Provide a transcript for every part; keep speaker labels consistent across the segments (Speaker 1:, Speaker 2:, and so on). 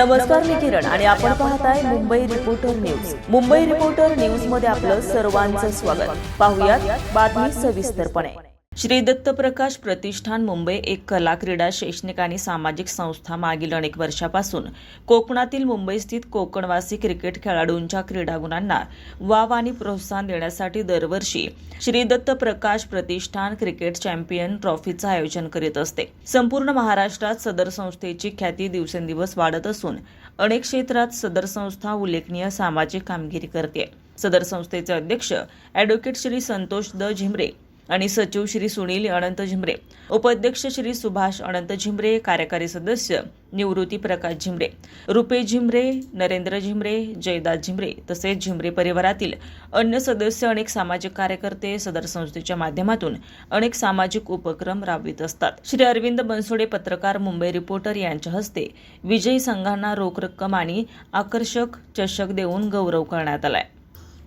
Speaker 1: नमस्कार मी किरण. आणि आपण पाहताय Mumbai reporter news Mumbai reporter न्यूजमध्ये आपलं सर्वांचं स्वागत. पाहुयात बातमी सविस्तरपणे. श्री दत्तप्रकाश प्रतिष्ठान मुंबई एक कला क्रीडा शैक्षणिक आणि सामाजिक संस्था मागील अनेक वर्षापासून कोकणातील मुंबई स्थित कोकणवासी क्रिकेट खेळाडूंच्या क्रीडागुणांना वाव आणि प्रोत्साहन देण्यासाठी दरवर्षी श्री दत्तप्रकाश प्रतिष्ठान क्रिकेट चॅम्पियन ट्रॉफीचं आयोजन करीत असते. संपूर्ण महाराष्ट्रात सदर संस्थेची ख्याती दिवसेंदिवस वाढत असून अनेक क्षेत्रात सदर संस्था उल्लेखनीय सामाजिक कामगिरी करते. सदर संस्थेचे अध्यक्ष अॅडव्होकेट श्री संतोष द झिमरे आणि सचिव श्री सुनील अनंत झिमरे उपाध्यक्ष श्री सुभाष अनंत झिमरे कार्यकारी सदस्य निवृत्ती प्रकाश झिमरे रुपेश झिमरे नरेंद्र झिमरे जयदास झिमरे तसेच झिमरे परिवारातील अन्य सदस्य अनेक सामाजिक कार्यकर्ते सदर संस्थेच्या माध्यमातून अनेक सामाजिक उपक्रम राबवित असतात. श्री अरविंद बनसोडे पत्रकार मुंबई रिपोर्टर यांच्या हस्ते विजयी संघांना रोख रक्कम आणि आकर्षक चषक देऊन गौरव करण्यात आलाय.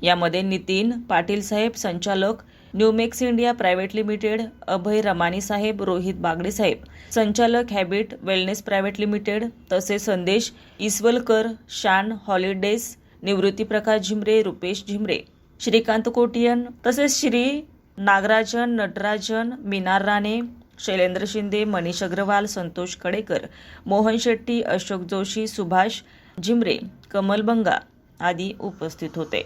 Speaker 1: यामध्ये नितीन पाटील साहेब संचालक Numex India private limited Abhay Ramani साहेब रोहित बागडे साहेब. संचालक हॅबिट वेलनेस प्रायव्हेट लिमिटेड तसेच संदेश इसवलकर शान हॉलिडेज निवृत्ती प्रकाश झिमरे रुपेश झिमरे. श्रीकांत कोटियन तसेच श्री नागराजन नटराजन मिनार राणे शैलेंद्र शिंदे मनीष अग्रवाल संतोष कडेकर मोहन शेट्टी अशोक जोशी सुभाष झिमरे कमल बंगा आदी उपस्थित होते.